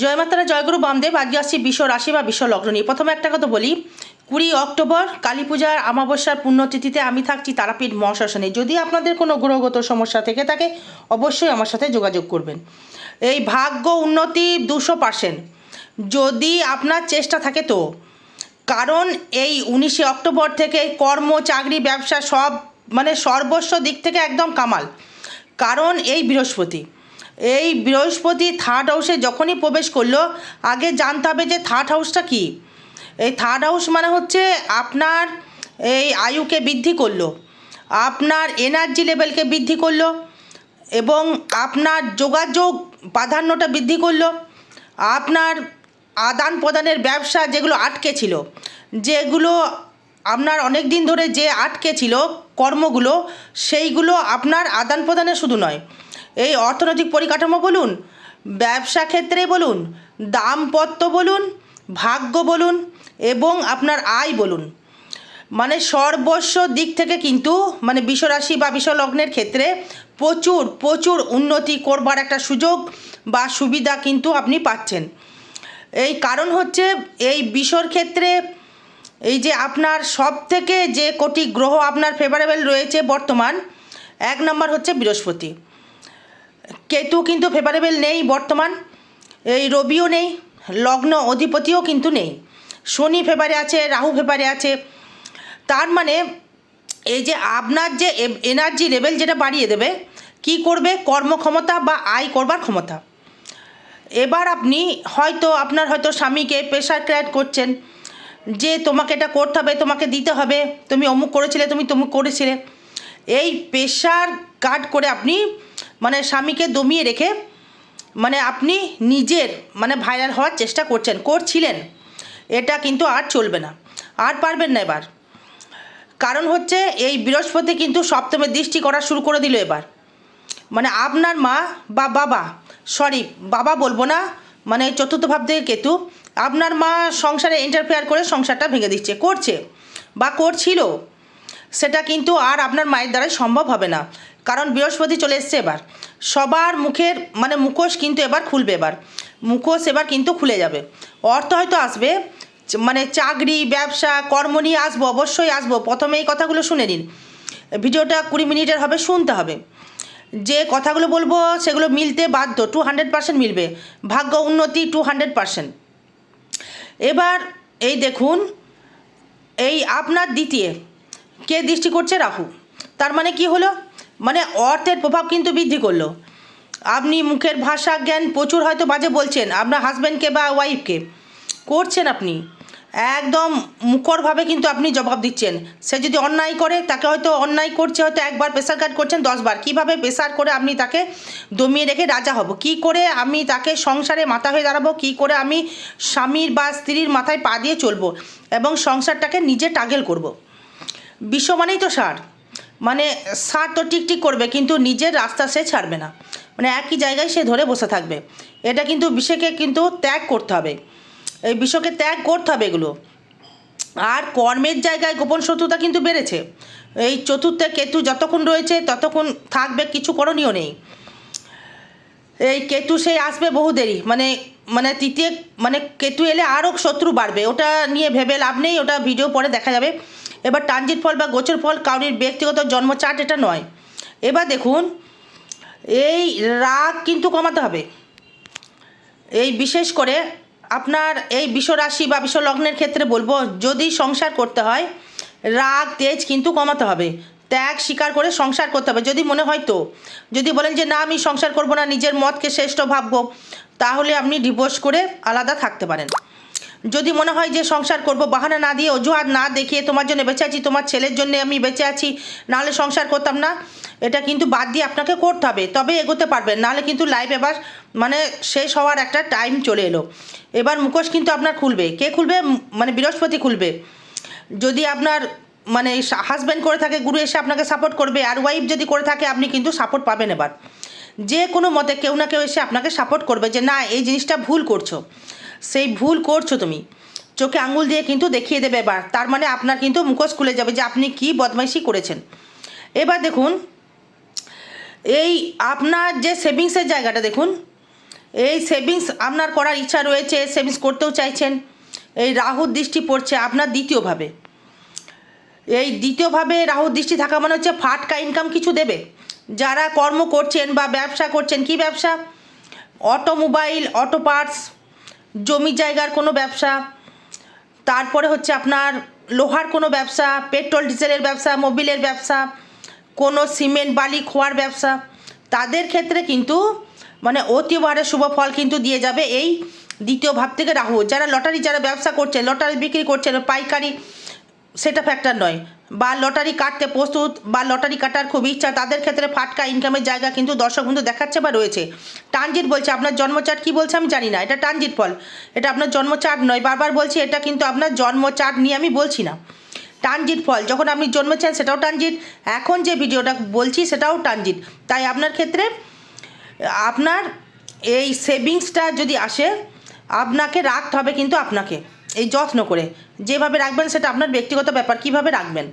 জয় মাতারা জয়গুরু বামদেব আজকে আসছি বিশ্ব রাশি বা বিশ্ব লগ্ন নিয়ে। প্রথমে একটা কথা বলি, কুড়ি অক্টোবর কালী পূজার আমাবস্যার পুণ্যতিথিতে আমি থাকছি তারাপীঠ মহাশ্মশানে যদি আপনাদের কোনো গ্রহগত সমস্যা থেকে থাকে, অবশ্যই আমার সাথে যোগাযোগ করবেন। এই ভাগ্য উন্নতি দুশো পার্সেন্ট যদি আপনার চেষ্টা থাকে তো, কারণ এই উনিশে অক্টোবর থেকে কর্ম, চাকরি, ব্যবসা সব মানে সর্বস্ব দিক থেকে একদম কামাল। কারণ এই বৃহস্পতি। এই বৃহস্পতি থার্ড হাউসে যখনই প্রবেশ করল, আগে জানতে হবে যে থার্ড হাউসটা কী? এই থার্ড হাউস মানে হচ্ছে আপনার এই আয়ুকে বৃদ্ধি করল, আপনার এনার্জি লেভেলকে বৃদ্ধি করল, এবং আপনার যোগাযোগ প্রাধান্যটা বৃদ্ধি করল, আপনার আদান প্রদানের ব্যবসা যেগুলো আটকে ছিল, যেগুলো আপনার অনেক দিন ধরে যে আটকে ছিল কর্মগুলো, সেইগুলো আপনার আদান প্রদানে শুধু নয় এই অর্থনৈতিক পরিকাঠামো বলুন, ব্যবসা ক্ষেত্রে বলুন, দাম্পত্য বলুন, ভাগ্য বলুন এবং আপনার আয় বলুন। মানে সর্বস্ব দিক থেকে কিন্তু মানে বিশ্বরাশি বা বিশ্বলগ্নের ক্ষেত্রে প্রচুর প্রচুর উন্নতি করবার একটা সুযোগ বা সুবিধা কিন্তু আপনি পাচ্ছেন। এই কারণ হচ্ছে এই বিশ্বর ক্ষেত্রে এই যে আপনার সব থেকে যে কোটি গ্রহ আপনার ফেভারেবল রয়েছে বর্তমান, এক নম্বর হচ্ছে বৃহস্পতি। কেতু কিন্তু ফেভারেবল নেই বর্তমান। এই রবিও নেই, লগ্ন অধিপতিও কিন্তু নেই। শনি ফেভারে আছে, রাহু ফেভারে আছে। তার মানে এই যে আপনার যে এনার্জি লেভেল যেটা বাড়িয়ে দেবে, কি করবে? কর্মক্ষমতা বা আয় করবার ক্ষমতা। এবার আপনি হয়তো আপনার হয়তো স্বামীকে প্রেশার ক্রিয়েট করছেন যে তোমাকে এটা করতে হবে, তোমাকে দিতে হবে, তুমি অমুক করেছিলে, তুমি তমুক করেছিলে। এই প্রেশার কাট করে আপনি মানে স্বামীকে দমিয়ে রেখে মানে আপনি নিজের মানে ভাইরাল হওয়ার চেষ্টা করছেন, করছিলেন, এটা কিন্তু আর চলবে না। আর পারবেন না এবার। কারণ হচ্ছে এই বৃহস্পতি কিন্তু সপ্তমে দৃষ্টি করা শুরু করে দিল এবার। মানে আপনার মা বা বাবা সরি বাবা বলব না মানে চতুর্থ ভাব থেকে কেতু, আপনার মা সংসারে ইন্টারফেয়ার করে সংসারটা ভেঙে দিচ্ছে, করছে বা করছিল, সেটা কিন্তু আর আপনার মায়ের দ্বারাই সম্ভব হবে না। কারণ বৃহস্পতি চলে এসছে এবার। সবার মুখের মানে মুখোশ কিন্তু এবার খুলবে এবার। মুখোশ এবার কিন্তু খুলে যাবে। অর্থ হয়তো আসবে মানে চাকরি, ব্যবসা, কর্ম নিয়ে আসব, অবশ্যই আসব। প্রথমে এই কথাগুলো শুনে নিন। ভিডিওটা কুড়ি মিনিটের হবে, শুনতে হবে। যে কথাগুলো বলব সেগুলো মিলতে বাধ্য টু হান্ড্রেড পার্সেন্ট মিলবে। ভাগ্য উন্নতি টু হান্ড্রেড পার্সেন্ট এবার এই দেখুন, এই আপনার দ্বিতীয়। কে দৃষ্টি করছে রাহু? তার মানে কি হলো? মানে অর্থের প্রভাব কিন্তু বৃদ্ধি করল। আপনি মুখের ভাষা, জ্ঞান প্রচুর হয়তো বাজে বলছেন, আপনার হাজব্যান্ডকে বা ওয়াইফকে করছেন আপনি। একদম মুখরভাবে কিন্তু আপনি জবাব দিচ্ছেন। সে যদি অন্যায় করে, তাকে হয়তো অন্যায় করছে, হয়তো একবার প্রেসার কাট করছেন দশবার। কীভাবে প্রেসার করে আপনি তাকে দমিয়ে রেখে রাজা হব? কি করে আমি তাকে সংসারে মাথা হয়ে দাঁড়াবো? কি করে আমি স্বামীর বা স্ত্রীর মাথায় পা দিয়ে চলবো? এবং সংসারটাকে নিজে টাগেল করব। বিশ্ব মানেই তো সার। মানে সার তো টিকটিক করবে, কিন্তু নিজের রাস্তা সে ছাড়বে না। মানে একই জায়গায় সে ধরে বসে থাকবে। এটা কিন্তু বিশ্বকে কিন্তু ত্যাগ করতে হবে। এই বিশ্বকে ত্যাগ করতে হবে এগুলো। আর কর্মের জায়গায় গোপন শত্রুতা কিন্তু বেড়েছে। এই চতুর্থে কেতু যতক্ষণ রয়েছে, ততক্ষণ থাকবে, কিছু করণীয় নেই। এই কেতু সেই আসবে বহু দেরি। মানে মানে তৃতীয় মানে কেতু এলে আরও শত্রু বাড়বে। ওটা নিয়ে ভেবে লাভ নেই, ওটা ভিডিও পরে দেখা যাবে। এবার ট্রানজিট ফল বা গোচর ফল কাউরির ব্যক্তিগত জন্ম চার্ট এটা নয়। এবার দেখুন, এই রাগ কিন্তু কমাতে হবে। এই বিশেষ করে আপনার এই বিশ্বরাশি বা বিশ্বলগ্নের ক্ষেত্রে বলব, যদি সংসার করতে হয়, রাগ, তেজ কিন্তু কমাতে হবে। ত্যাগ স্বীকার করে সংসার করতে হবে। যদি মনে হয় তো। যদি বলেন যে, না, আমি সংসার করব না, নিজের মতকে শ্রেষ্ঠ ভাববো, তাহলে আপনি ডিভোর্স করে আলাদা থাকতে পারেন। যদি মনে হয় যে, সংসার করব, বাহানা না দিয়ে, অজুহাত না দেখিয়ে তোমার জন্য বেঁচে আছি, তোমার ছেলের জন্য আমি বেঁচে আছি, নাহলে সংসার করতাম না, এটা কিন্তু বাদ দিয়ে আপনাকে করতে হবে। তবে এগোতে পারবেন, নাহলে কিন্তু লাইফ এবার মানে শেষ হওয়ার একটা টাইম চলে এলো। এবার মুখোশ কিন্তু আপনার খুলবে। কে খুলবে? মানে বৃহস্পতি খুলবে। যদি আপনার মানে হাজব্যান্ড করে থাকে, গুরু এসে আপনাকে সাপোর্ট করবে, আর ওয়াইফ যদি করে থাকে, আপনি কিন্তু সাপোর্ট পাবেন এবার। যে কোনো মতে কেউ না কেউ এসে আপনাকে সাপোর্ট করবে যে, না, এই জিনিসটা ভুল করছ। সেই ভুল করছ তুমি। চোখে আঙুল দিয়ে কিন্তু দেখিয়ে দেবে এবার। তার মানে আপনার কিন্তু মুখোশ খুলে যাবে যে, আপনি কি বদমাইশি করেছেন? এবার দেখুন, এই আপনার যে সেভিংসের জায়গাটা দেখুন, এই সেভিংস আপনার করার ইচ্ছা রয়েছে সেভিংস করতেও চাইছেন, এই রাহুর দৃষ্টি পড়ছে আপনার দ্বিতীয়ভাবে। এই দ্বিতীয়ভাবে রাহুর দৃষ্টি থাকা মানে হচ্ছে ফাটকা ইনকাম কিছু দেবে। যারা কর্ম করছেন বা ব্যবসা করছেন, কি ব্যবসা? অটোমোবাইল, অটো পার্টস, জমি জায়গার কোনো ব্যবসা, তারপরে হচ্ছে আপনার লোহার কোনো ব্যবসা, পেট্রোল, ডিজেলের ব্যবসা, মোবিলের ব্যবসা, কোনো সিমেন্ট, বালি, খোয়ার ব্যবসা, তাদের ক্ষেত্রে কিন্তু মানে অতিবারে শুভ ফল কিন্তু দিয়ে যাবে এই দ্বিতীয় ভাব থেকে রাহু। যারা লটারি, যারা ব্যবসা করছেন, লটারি বিক্রি করছেন, পাইকারি সেটা ফ্যাক্টর নয়। বা লটারি কাটতে প্রস্তুত, বা লটারি কাটার খুব ইচ্ছা, তাদের ক্ষেত্রে ফাটকা ইনকামের জায়গা কিন্তু দর্শক বন্ধু দেখাচ্ছে বা রয়েছে। ট্রানজিট বলছে, আপনার জন্মচার্ট কি বলছে আমি জানি না, এটা ট্রানজিট ফল। এটা আপনার জন্মচার্ট নয়, বারবার বলছি, এটা কিন্তু আপনার জন্মচার্ট নিয়ে আমি বলছি না। ট্রানজিট ফল, যখন আপনি জন্মেছেন সেটাও ট্রানজিট এখন যে ভিডিওটা বলছি সেটাও ট্রানজিট তাই আপনার ক্ষেত্রে আপনার এই সেভিংসটা যদি আসে, আপনাকে রাখতে হবে কিন্তু আপনাকে। এই যত্ন করে। যেভাবে রাখবেন সেটা আপনার ব্যক্তিগত ব্যাপার, কীভাবে রাখবেন?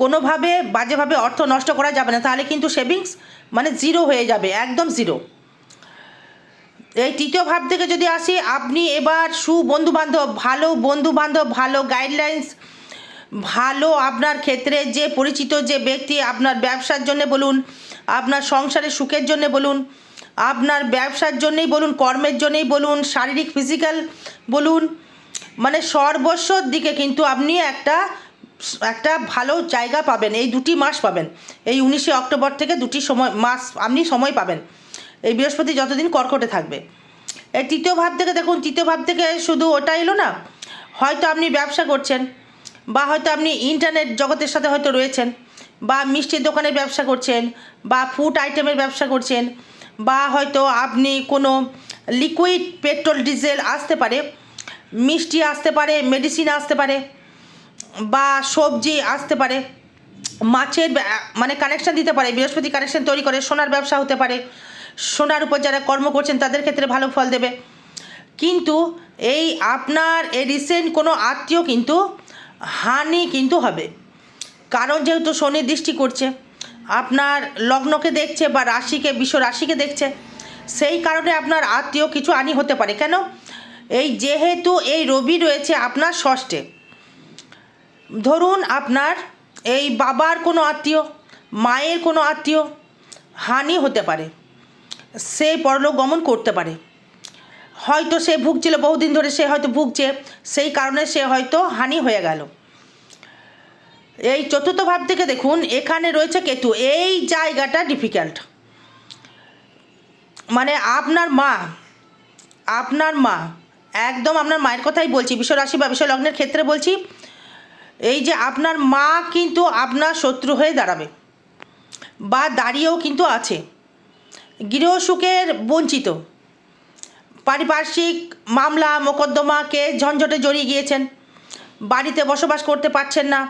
কোনোভাবে বাজেভাবে অর্থ নষ্ট করা যাবে না, তাহলে কিন্তু সেভিংস মানে জিরো হয়ে যাবে, একদম জিরো। এই তৃতীয় ভাব থেকে যদি আসি, আপনি এবার সুবন্ধু বান্ধব ভালো বন্ধু বান্ধব ভালো গাইডলাইন্স ভালো আপনার ক্ষেত্রে যে পরিচিত যে ব্যক্তি, আপনার ব্যবসার জন্য বলুন, আপনার সংসারের সুখের জন্য বলুন আপনার ব্যবসার জন্যই বলুন, কর্মের জন্যই বলুন, শারীরিক ফিজিক্যাল বলুন মানে সর্বস্বর দিকে কিন্তু আপনি একটা একটা ভালো জায়গা পাবেন, এই দুটি মাস পাবেন। এই উনিশে অক্টোবর থেকে দুটি সময়, মাস আপনি সময় পাবেন। এই বৃহস্পতি যতদিন কর্কটে থাকবে। এই তৃতীয় ভাব থেকে দেখুন, তৃতীয় ভাব থেকে শুধু ওটা এলো না, হয়তো আপনি ব্যবসা করছেন, বা হয়তো আপনি ইন্টারনেট জগতের সাথে হয়তো রয়েছেন, বা মিষ্টির দোকানের ব্যবসা করছেন, বা ফুড আইটেমের ব্যবসা করছেন বা হয়তো আপনি কোনো লিকুইড পেট্রোল ডিজেল আসতে পারে, মিষ্টি আসতে পারে মেডিসিন আসতে পারে, বা সবজি আসতে পারে, মাছের মানে কানেকশন দিতে পারে, বৃহস্পতি কানেকশন তৈরি করে, সোনার ব্যবসা হতে পারে, সোনার উপর যারা কর্ম করছেন তাদের ক্ষেত্রে ভালো ফল দেবে। কিন্তু এই আপনার এই রিসেন্ট কোনো আত্মীয় কিন্তু হানি কিন্তু হবে। কারণ যেহেতু শনি দৃষ্টি করছে আপনার লগ্নকে দেখছে বা রাশিকে, বিশ্ব রাশিকে দেখছে, সেই কারণে আপনার আত্মীয় কিছু আনি হতে পারে। কেন? এই যেহেতু এই রবি রয়েছে আপনার ষষ্ঠে, ধরুন আপনার এই বাবার কোনো আত্মীয়, মায়ের কোনো আত্মীয় হানি হতে পারে, সে পরলোক গমন করতে পারে। হয়তো সে ভুগছিল, বহুদিন ধরে সে হয়তো ভুগছে, সেই কারণে সে হয়তো হানি হয়ে গেল। এই চতুর্থ ভাব থেকে দেখুন, এখানে রয়েছে কেতু। এই জায়গাটা ডিফিকাল্ট মানে আপনার মা আপনার মা, একদম আপনার মায়ের কথাই বলছি রাশি বা লগ্নের ক্ষেত্রে বলছি, এই যে আপনার মা কিন্তু আপনার শত্রু হয়ে দাঁড়াবে বা দাঁড়িয়েও কিন্তু আছে। গৃহসুখের বঞ্চিত। পারিপার্শ্বিক মামলা, মোকদ্দমাকে ঝঞ্ঝটে জড়িয়ে গিয়েছেন। বাড়িতে বসবাস করতে পারছেন না।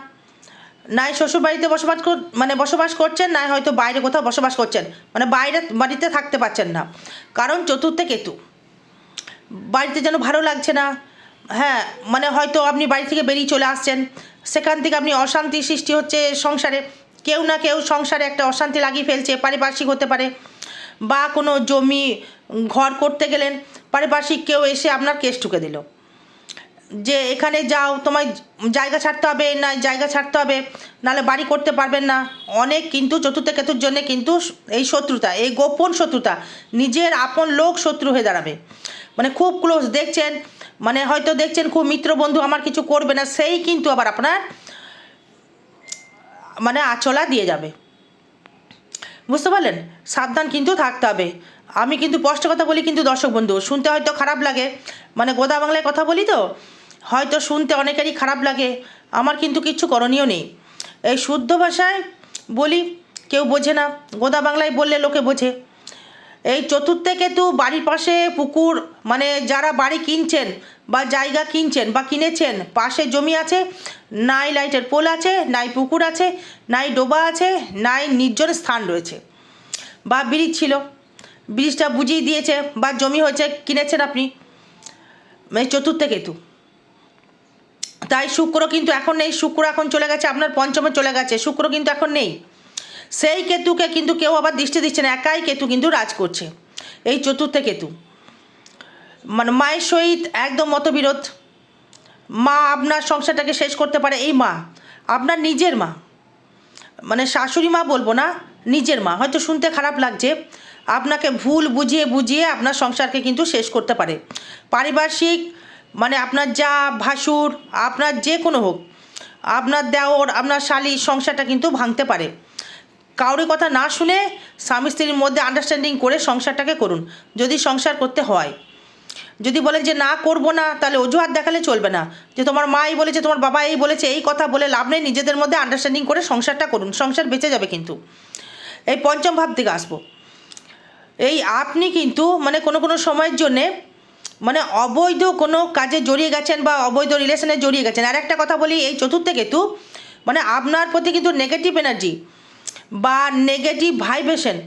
নাই শ্বশুর বাড়িতে বসবাস মানে বসবাস করছেন, নাই হয়তো বাইরে কোথাও বসবাস করছেন। মানে বাইরে বাড়িতে থাকতে পারছেন না। কারণ চতুর্থে কেতু। বাড়িতে যেন ভালো লাগছে না। হ্যাঁ মানে হয়তো আপনি বাড়ি থেকে বেরিয়ে চলে আসছেন। সেখান থেকে আপনি অশান্তি সৃষ্টি হচ্ছে সংসারে। কেউ না কেউ সংসারে একটা অশান্তি লাগিয়ে ফেলছে, পারিপার্শ্বিক হতে পারে। বা কোনো জমি, ঘর করতে গেলেন, পারিপার্শ্বিক কেউ এসে আপনার কেস ঠুকে দিল। যে এখানে যাও, তোমায় জায়গা ছাড়তে হবে, না জায়গা ছাড়তে হবে, নাহলে বাড়ি করতে পারবেন না। অনেক কিন্তু চতুর্থ কেতুর জন্য কিন্তু এই শত্রুতা, এই গোপন শত্রুতা, নিজের আপন লোক শত্রু হয়ে দাঁড়াবে। মানে খুব ক্লোজ দেখছেন? মানে হয়তো দেখছেন খুব মিত্র বন্ধু, আমার কিছু করবে না, সেই কিন্তু আবার আপনার মানে আচলা দিয়ে যাবে। বুঝতে পারলেন? সাবধান কিন্তু থাকতে হবে। আমি কিন্তু স্পষ্ট কথা বলি কিন্তু দর্শক বন্ধু, শুনতে হয়তো খারাপ লাগে। মানে গোদা বাংলায় কথা বলি তো হয়তো শুনতে অনেকেরই খারাপ লাগে। আমার কিন্তু কিচ্ছু করণীয় নেই। এই শুদ্ধ ভাষায় বলি, কেউ বোঝে না। গোদা বাংলায় বললে লোকে বোঝে। এই চতুর্থে কেতু বাড়ির পাশে পুকুর মানে যারা বাড়ি কিনছেন বা জায়গা কিনছেন বা কিনেছেন, পাশে জমি আছে, নাই লাইটের পোল আছে, নাই পুকুর আছে, নাই ডোবা আছে, নাই নির্জন স্থান রয়েছে। বা ব্রিজ ছিল। ব্রিজটা বুঝিয়ে দিয়েছে বা জমি হয়েছে, কিনেছেন আপনি। চতুর্থে কেতু। তাই শুক্র কিন্তু এখন নেই। শুক্র এখন চলে গেছে, আপনার পঞ্চমে চলে গেছে। শুক্র কিন্তু এখন নেই। সেই কেতুকে কিন্তু কেউ আবার দৃষ্টি দিচ্ছে না, একাই কেতু কিন্তু রাজ করছে। এই চতুর্থ কেতু। মানে মায়ের সহিত একদম মতবিরোধ। মা আপনার সংসারটাকে শেষ করতে পারে এই মা। আপনার নিজের মা। মানে শাশুড়ি মা বলব না, নিজের মা। হয়তো শুনতে খারাপ লাগছে। আপনাকে ভুল বুঝিয়ে বুঝিয়ে আপনার সংসারকে কিন্তু শেষ করতে পারে। পারিপার্শ্বিক মানে আপনার যা ভাসুর, আপনার যে কোনো হোক, আপনার দেওর, আপনার শালি সংসারটা কিন্তু ভাঙতে পারে। কাউরি কথা না শুনে স্বামী স্ত্রীর মধ্যে আন্ডারস্ট্যান্ডিং করে সংসারটাকে করুন, যদি সংসার করতে হয়। যদি বলেন যে না করব না, তাহলে অজুহাত দেখালে চলবে না। যে তোমার মা এই বলেছে, তোমার বাবা এই বলেছে, এই কথা বলে লাভ নেই, নিজেদের মধ্যে আন্ডারস্ট্যান্ডিং করে সংসারটা করুন, সংসার বেঁচে যাবে কিন্তু। এই পঞ্চম ভাব থেকে আসব। এই আপনি কিন্তু মানে কোনো কোনো সময়ের জন্যে মানে অবৈধ কোনো কাজে জড়িয়ে গেছেন বা অবৈধ রিলেশনে জড়িয়ে গেছেন। আর একটা কথা বলি, এই চতুর্থ কেতু মানে আপনার প্রতি কিন্তু নেগেটিভ এনার্জি বা নেগেটিভ ভাইব্রেশন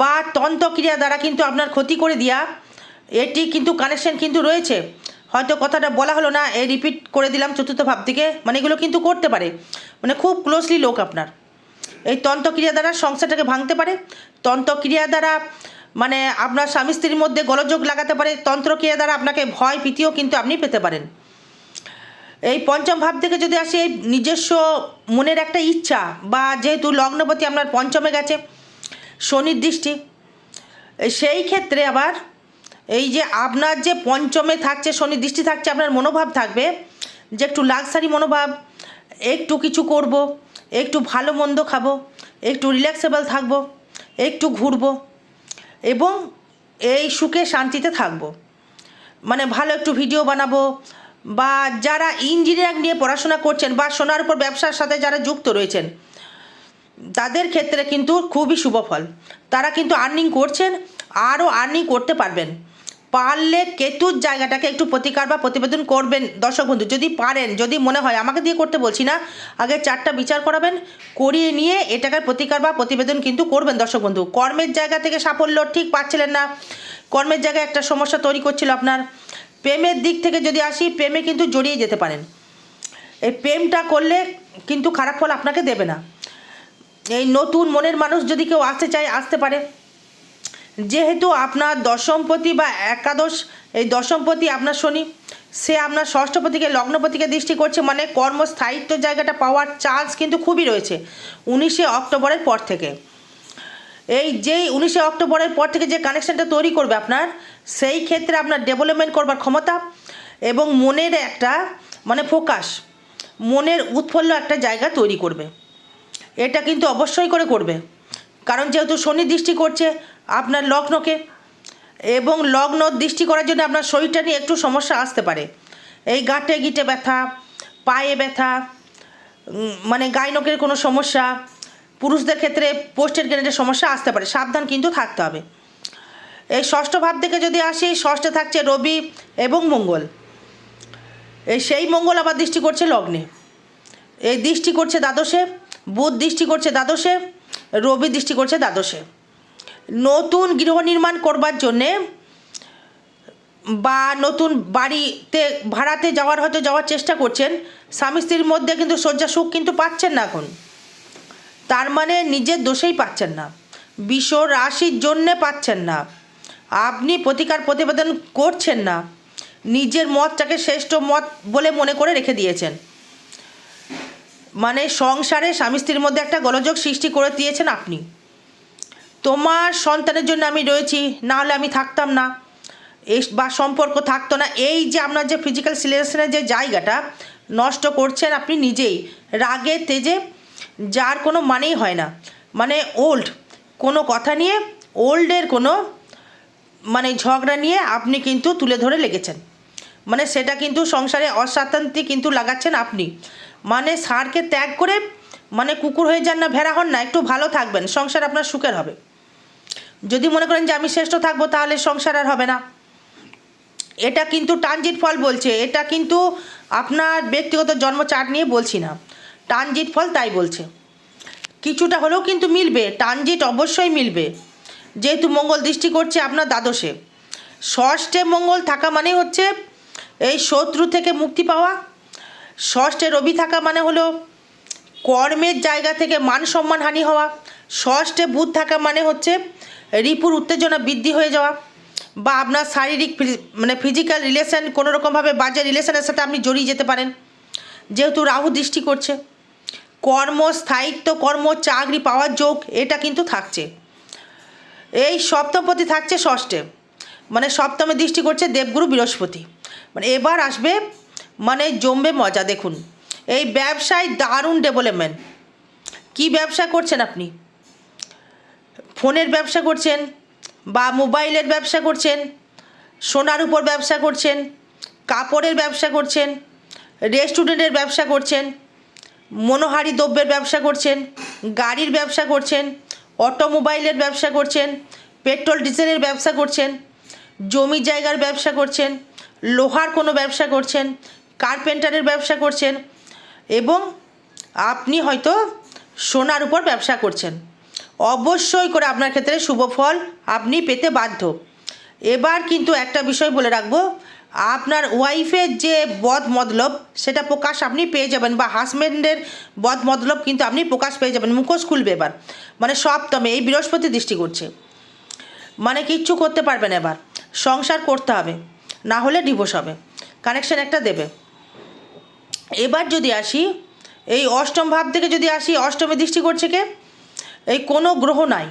বা তন্ত্রক্রিয়া দ্বারা কিন্তু আপনার ক্ষতি করে দেওয়া এটি কিন্তু কানেকশন কিন্তু রয়েছে। হয়তো কথাটা বলা হলো না, এই রিপিট করে দিলাম চতুর্থ ভাব থেকে মানে এগুলো কিন্তু করতে পারে। মানে খুব ক্লোজলি লোক আপনার। এই তন্ত্রক্রিয়া দ্বারা সংসারটাকে ভাঙতে পারে। তন্ত্রক্রিয়া দ্বারা মানে আপনার স্বামী স্ত্রীর মধ্যে গোলযোগ লাগাতে পারে, তন্ত্রক্রিয়া দ্বারা আপনাকে ভয় ভীতিও কিন্তু আপনি পেতে পারেন। এই পঞ্চম ভাব থেকে যদি আসে, এই নিজস্ব মনের একটা ইচ্ছা বা যেহেতু লগ্নপতি আপনার পঞ্চমে গেছে, শনির দৃষ্টি, সেই ক্ষেত্রে আবার এই যে আপনার যে পঞ্চমে থাকছে শনি দৃষ্টি থাকছে, আপনার মনোভাব থাকবে যে একটু লাক্সারি মনোভাব, একটু কিছু করব, একটু ভালো মন্দ খাব, একটু রিল্যাক্সেবল থাকব, একটু ঘুরবো। এবং এই সুখে শান্তিতে থাকব। মানে ভালো একটু ভিডিও বানাবো বা যারা ইঞ্জিনিয়ারিং নিয়ে পড়াশোনা করছেন বা সোনার উপর ব্যবসার সাথে যারা যুক্ত রয়েছেন, তাদের ক্ষেত্রে কিন্তু খুবই শুভ ফল। তারা কিন্তু আর্নিং করছেন, আরও আর্নিং করতে পারবেন। পারলে কেতুর জায়গাটাকে একটু প্রতিকার বা প্রতিবেদন করবেন, দর্শক বন্ধু। যদি পারেন, যদি মনে হয়, আমাকে দিয়ে করতে বলছি না, আগে চারটা বিচার করাবেন, করিয়ে নিয়ে এটাকে প্রতিকার বা প্রতিবেদন কিন্তু করবেন, দর্শক বন্ধু। কর্মের জায়গা থেকে সাফল্য ঠিক পাচ্ছিলেন না, কর্মের জায়গায় একটা সমস্যা তৈরি করছিল আপনার। প্রেমের দিক থেকে যদি আসি, প্রেমে কিন্তু জড়িয়ে যেতে পারেন। এই প্রেমটা করলে কিন্তু খারাপ ফল আপনাকে দেবে না। এই নতুন মনের মানুষ যদি কেউ আসতে চায়, আসতে পারে। যেহেতু আপনার দশমপতি বা একাদশ, এই দশমপতি আপনার শনি, সে আপনার ষষ্ঠপতিকে লগ্নপতিকে দৃষ্টি করছে মানে কর্মস্থায়িত্ব জায়গাটা পাওয়ার চান্স কিন্তু খুবই রয়েছে উনিশে অক্টোবরের পর থেকে। এই যেই উনিশে অক্টোবরের পর থেকে যে কানেকশানটা তৈরি করবে আপনার, সেই ক্ষেত্রে আপনার ডেভেলপমেন্ট করবার ক্ষমতা এবং মনের একটা মানে ফোকাস, মনের উৎফুল্ল একটা জায়গা তৈরি করবে। এটা কিন্তু অবশ্যই করে করবে। কারণ যেহেতু শনি দৃষ্টি করছে আপনার লগ্নকে এবং লগ্ন দৃষ্টি করার জন্য আপনার শরীরটা নিয়ে একটু সমস্যা আসতে পারে। এই গাঁটে গিটে ব্যথা, পায়ে ব্যথা মানে গাইনকের কোনো সমস্যা, পুরুষদের ক্ষেত্রে পোস্টের গ্রেনেডের সমস্যা আসতে পারে। সাবধান কিন্তু থাকতে হবে। এই ষষ্ঠ ভাব থেকে যদি আসি, ষষ্ঠে থাকছে রবি এবং মঙ্গল। এই সেই মঙ্গল আবার দৃষ্টি করছে লগ্নে। এই দৃষ্টি করছে দ্বাদশে, বুধ দৃষ্টি করছে দ্বাদশে, রবি দৃষ্টি করছে দ্বাদশে। নতুন গৃহ নির্মাণ করবার জন্যে বা নতুন বাড়িতে, ভাড়াতে যাওয়ার, হয়তো যাওয়ার চেষ্টা করছেন, স্বামী স্ত্রীর মধ্যে কিন্তু শয্যা সুখ কিন্তু পাচ্ছেন না এখন। তার মানে নিজের দোষেই পাচ্ছেন না। বিশ্ব রাশির জন্যে পাচ্ছেন না। আপনি প্রতিকার প্রতিবেদন করছেন না। নিজের মতটাকে শ্রেষ্ঠ মত বলে মনে করে রেখে দিয়েছেন। মানে সংসারে স্বামী স্ত্রীর মধ্যে একটা গোলযোগ সৃষ্টি করে দিয়েছেন আপনি। তোমার সন্তানের জন্য আমি রয়েছি, না হলে আমি থাকতাম না। এই বা সম্পর্ক থাকতো না। এই যে আপনার যে ফিজিক্যাল সিলেকশনের যে জায়গাটা নষ্ট করছেন আপনি নিজেই, রাগে, তেজে যার কোনো মানেই হয় না। মানে ওল্ড কোনো কথা নিয়ে ওল্ডের কোনো মানে ঝগড়া নিয়ে আপনি কিন্তু তুলে ধরে লেগেছেন। মানে সেটা কিন্তু সংসারে অশান্তি কিন্তু লাগাচ্ছেন আপনি। মানে সারকে ত্যাগ করে মানে কুকুর হয়ে যান না, ভেড়া হন না, একটু ভালো থাকবেন। সংসার আপনার সুখের হবে। যদি মনে করেন যে আমি শ্রেষ্ঠ থাকব, তাহলে সংসার আর হবে না। এটা কিন্তু ট্রানজিট ফল বলছে। এটা কিন্তু আপনার ব্যক্তিগত জন্ম চার্ট নিয়ে বলছি না। ট্রানজিট ফল তাই বলছে। কিছুটা হলেও কিন্তু মিলবে। ট্রানজিট অবশ্যই মিলবে। যেহেতু মঙ্গল দৃষ্টি করছে আপনার দ্বাদশে। ষষ্ঠে মঙ্গল থাকা মানে হচ্ছে এই শত্রু থেকে মুক্তি পাওয়া। ষষ্ঠে রবি থাকা মানে হলো কর্মের জায়গা থেকে মান সম্মান হানি হওয়া। ষষ্ঠে বুধ থাকা মানে হচ্ছে রিপুর উত্তেজনা বৃদ্ধি হয়ে যাওয়া বা আপনার শারীরিক মানে ফিজিক্যাল রিলেশন কোনো রকমভাবে বাজে রিলেশনের সাথে আপনি জড়িয়ে যেতে পারেন। যেহেতু রাহু দৃষ্টি করছে কর্ম স্থায়িত্ব কর্ম চাকরি পাওয়ার যোগ, এটা কিন্তু থাকছে। এই সপ্তমপতি থাকছে ষষ্ঠে মানে সপ্তমে দৃষ্টি করছে দেবগুরু বৃহস্পতি। মানে এবার আসবে মানে জমবে মজা, দেখুন। এই ব্যবসায় দারুণ ডেভেলপমেন্ট কি ব্যবসা করছেন আপনি? ফোনের ব্যবসা করছেন বা মোবাইলের ব্যবসা করছেন সোনার উপর ব্যবসা করছেন কাপড়ের ব্যবসা করছেন রেস্টুরেন্টের ব্যবসা করছেন মনোহারি দ্রব্যের ব্যবসা করছেন গাড়ির ব্যবসা করছেন অটোমোবাইলের ব্যবসা করছেন পেট্রোল ডিজেলের ব্যবসা করছেন জমি জায়গার ব্যবসা করছেন লোহার কোনো ব্যবসা করছেন কার্পেন্টারের ব্যবসা করছেন এবং আপনি হয়তো সোনার উপর ব্যবসা করছেন অবশ্যই করে আপনার ক্ষেত্রে শুভ ফল আপনি পেতে বাধ্য। এবার কিন্তু একটা বিষয় বলে রাখব, আপনার ওয়াইফের যে বদ মতলব, সেটা প্রকাশ আপনি পেয়ে যাবেন বা হাজব্যান্ডের বদ মতলব কিন্তু আপনি প্রকাশ পেয়ে যাবেন, মুখোশ খুলবে এবার। মানে সপ্তমে, এই বৃহস্পতি দৃষ্টি করছে। মানে কিচ্ছু করতে পারবেন এবার। সংসার করতে হবে, না হলে ডিভোর্স হবে। কানেকশন একটা দেবে। এবার যদি আসি, এই অষ্টম ভাব থেকে যদি আসি, অষ্টমে দৃষ্টি করছে কে? এই কোনো গ্রহ নাই।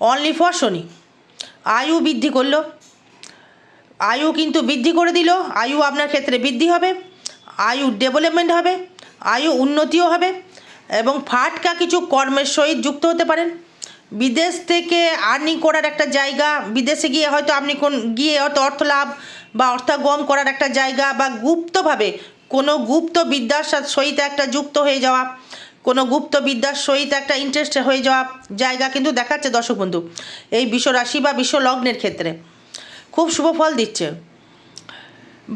Only for Shani. আয়ু বৃদ্ধি করল। আয়ু কিন্তু বৃদ্ধি করে দিল। আয়ু আপনার ক্ষেত্রে বৃদ্ধি হবে। আয়ু ডেভেলপমেন্ট হবে। আয়ু উন্নতিও হবে। এবং ফাটকা কিছু কর্মের সহিত যুক্ত হতে পারেন। বিদেশ থেকে আর্নিং করার একটা জায়গা, বিদেশে গিয়ে হয়তো আপনি কোন, গিয়ে হয়তো অর্থ লাভ বা অর্থাগম করার একটা জায়গা বা গুপ্তভাবে কোনো গুপ্ত বিদ্যার সহিত একটা যুক্ত হয়ে যাওয়া কোনো গুপ্ত বিদ্যার সহিত একটা ইন্টারেস্ট হয়ে যাওয়া জায়গা কিন্তু দেখাচ্ছে দর্শক বন্ধু, এই বিশ্ব রাশি বা বিশ্ব লগ্নের ক্ষেত্রে। খুব শুভ ফল দিচ্ছে।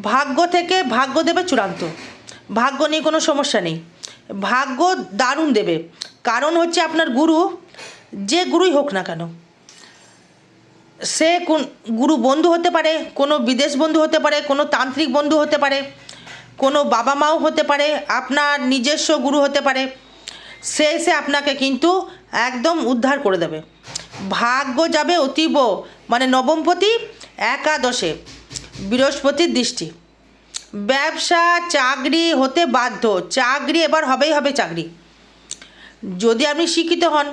ভাগ্য থেকে ভাগ্য দেবে চূড়ান্ত। ভাগ্য নিয়ে কোনো সমস্যা নেই। ভাগ্য দারুণ দেবে। কারণ হচ্ছে আপনার গুরু, যে গুরুই হোক না কেন, সে কোন গুরু বন্ধু হতে পারে, কোনো বিদেশ বন্ধু হতে পারে, কোনো তান্ত্রিক বন্ধু হতে পারে, কোনো বাবা মাও হতে পারে, আপনার নিজস্ব গুরু হতে পারে। সে এসে আপনাকে কিন্তু একদম উদ্ধার করে দেবে। ভাগ্য যাবে অতীব মানে নবমপতি একাদশে, বৃহস্পতির দৃষ্টি। ব্যবসা, চাকরি হতে বাধ্য, চাকরি এবার হবেই হবে চাকরি। যদি আপনি শিক্ষিত হন,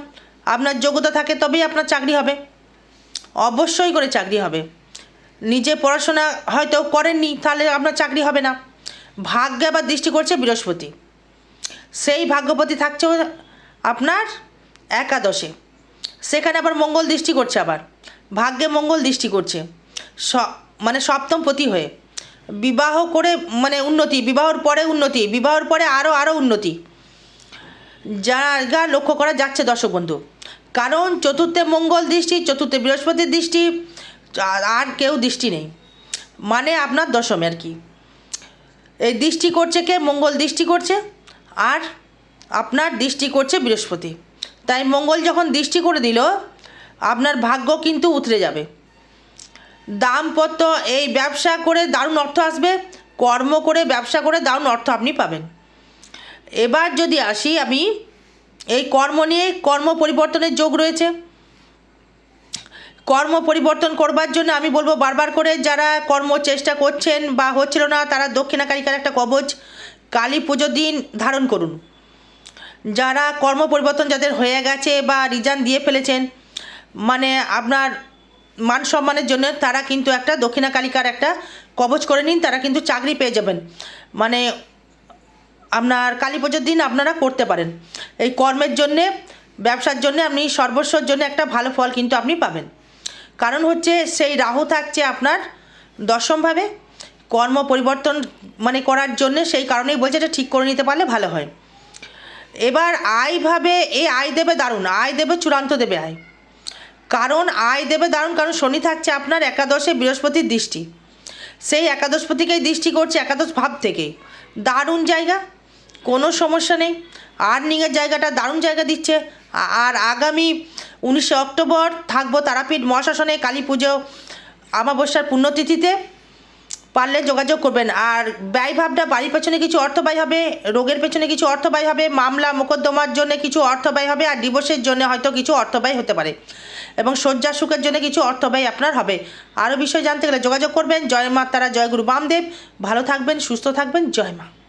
আপনার যোগ্যতা থাকে তবেই আপনার চাকরি হবে। অবশ্যই করে চাকরি হবে। নিজে পড়াশোনা হয়তো করেননি, তাহলে আপনার চাকরি হবে না। ভাগ্যে আবার দৃষ্টি করছে বৃহস্পতি। সেই ভাগ্যপতি থাকছে আপনার একাদশে। সেখানে আবার মঙ্গল দৃষ্টি করছে আবার। ভাগ্যে মঙ্গল দৃষ্টি করছে। স মানে সপ্তম পতি হয়ে। বিবাহ করে মানে উন্নতি, বিবাহর পরে উন্নতি, বিবাহর পরে আরও আরও উন্নতি। জায়গা লক্ষ্য করা যাচ্ছে দর্শক বন্ধু। কারণ চতুর্থে মঙ্গল দৃষ্টি, চতুর্থে বৃহস্পতির দৃষ্টি আর- আর কেউ দৃষ্টি নেই। মানে আপনার দশমে আর কি। এই দৃষ্টি করছে কে? মঙ্গল দৃষ্টি করছে। আর আপনার দৃষ্টি করছে বৃহস্পতি। তাই মঙ্গল যখন দৃষ্টি করে দিল, আপনার ভাগ্য কিন্তু উতরে যাবে। দামপত্র এই ব্যবসা করে দারুণ অর্থ আসবে, কর্ম করে ব্যবসা করে দারুণ অর্থ আপনি পাবেন। এবার যদি আসি আমি, এই কর্ম নিয়ে কর্ম পরিবর্তনের যোগ রয়েছে। কর্ম পরিবর্তন করবার জন্য আমি বলব বারবার করে যারা কর্ম চেষ্টা করছেন বা হচ্ছিল না, তারা দক্ষিণাকারিকার একটা কবচ কালী পুজোর দিন ধারণ করুন। যারা কর্ম পরিবর্তন যাদের হয়ে গেছে বা রিজান দিয়ে ফেলেছেন মানে আপনার মান সম্মানের জন্য তারা কিন্তু একটা দক্ষিণা কালিকার একটা কবচ করে নিন, তারা কিন্তু চাকরি পেয়ে যাবেন। মানে আপনার কালী পুজোর দিন আপনারা করতে পারেন। এই কর্মের জন্যে, ব্যবসার জন্য আপনি সর্বস্বর জন্য একটা ভালো ফল কিন্তু আপনি পাবেন। কারণ হচ্ছে সেই রাহু থাকছে আপনার দশমভাবে কর্ম পরিবর্তন মানে করার জন্য সেই কারণেই বলছে এটা ঠিক করে নিতে পারলে ভালো হয়। এবার আয়ভাবে এই আয় দেবে দারুণ, আয় দেবে চূড়ান্ত দেবে আয়। কারণ আয় দেবে দারুণ, কারণ শনি থাকছে আপনার একাদশে বৃহস্পতির দৃষ্টি। সেই একাদশপতিকেই দৃষ্টি করছে একাদশ ভাব থেকে। দারুণ জায়গা, কোনো সমস্যা নেই। আর্নিংয়ের জায়গাটা দারুণ জায়গা দিচ্ছে। আর আগামী উনিশে অক্টোবর থাকব তারাপীঠ মহাশাসনে কালী পুজো আমাবস্যার পুণ্যতিথিতে। পারলে যোগাযোগ করবেন। আর ব্যয় ভাবটা বাড়ির পেছনে কিছু অর্থ ব্যয় হবে, রোগের পেছনে কিছু অর্থ ব্যয় হবে, মামলা মোকদ্দমার জন্য কিছু অর্থ ব্যয় হবে, আর ডিভোর্সের জন্য হয়তো কিছু অর্থ ব্যয় হতে পারে। এবং শয্যা সুখের জন্য কিছু অর্থ ব্যয় আপনার হবে। আরও বিষয় জানতে গেলে যোগাযোগ করবেন। জয় মা তারা, জয় গুরু বামদেব। ভালো থাকবেন, সুস্থ থাকবেন। জয় মা।